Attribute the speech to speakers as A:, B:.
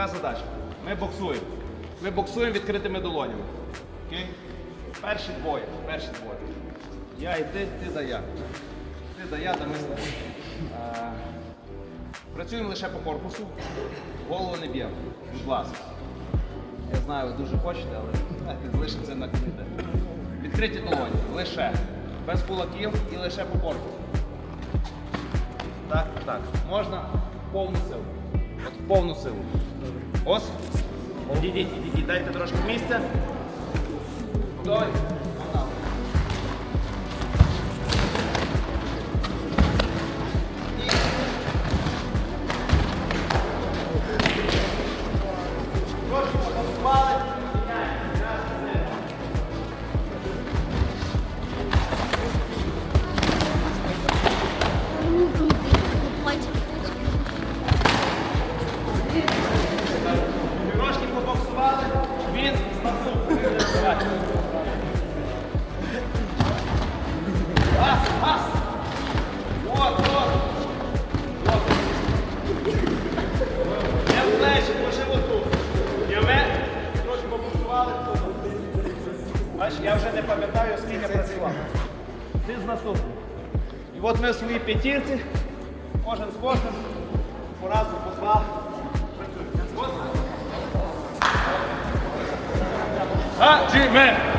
A: така задача. Ми боксуємо. Ми боксуємо відкритими долонями. Окей? Перші двоє. Перші двоє. Я і ти, ти да я. Ти да я, да ми з тобою. Е, Працюємо лише по корпусу. Голову не б'ємо. Будь ласка. Я знаю, ви дуже хочете, але знаєте, залишимо це на комітет. Відкриті долоні. Лише. Без кулаків і лише по корпусу. Так, так. Можна повну силу. От повну силу. Ось. Відійдіть, відійдіть, дайте трошки місця. Готові? Я вже не пам'ятаю, скільки працював. Ти з наступним. І от ми в своїй п'ятірці, кожен з кожним, по разу, по два. Працюємо. Хаджиме!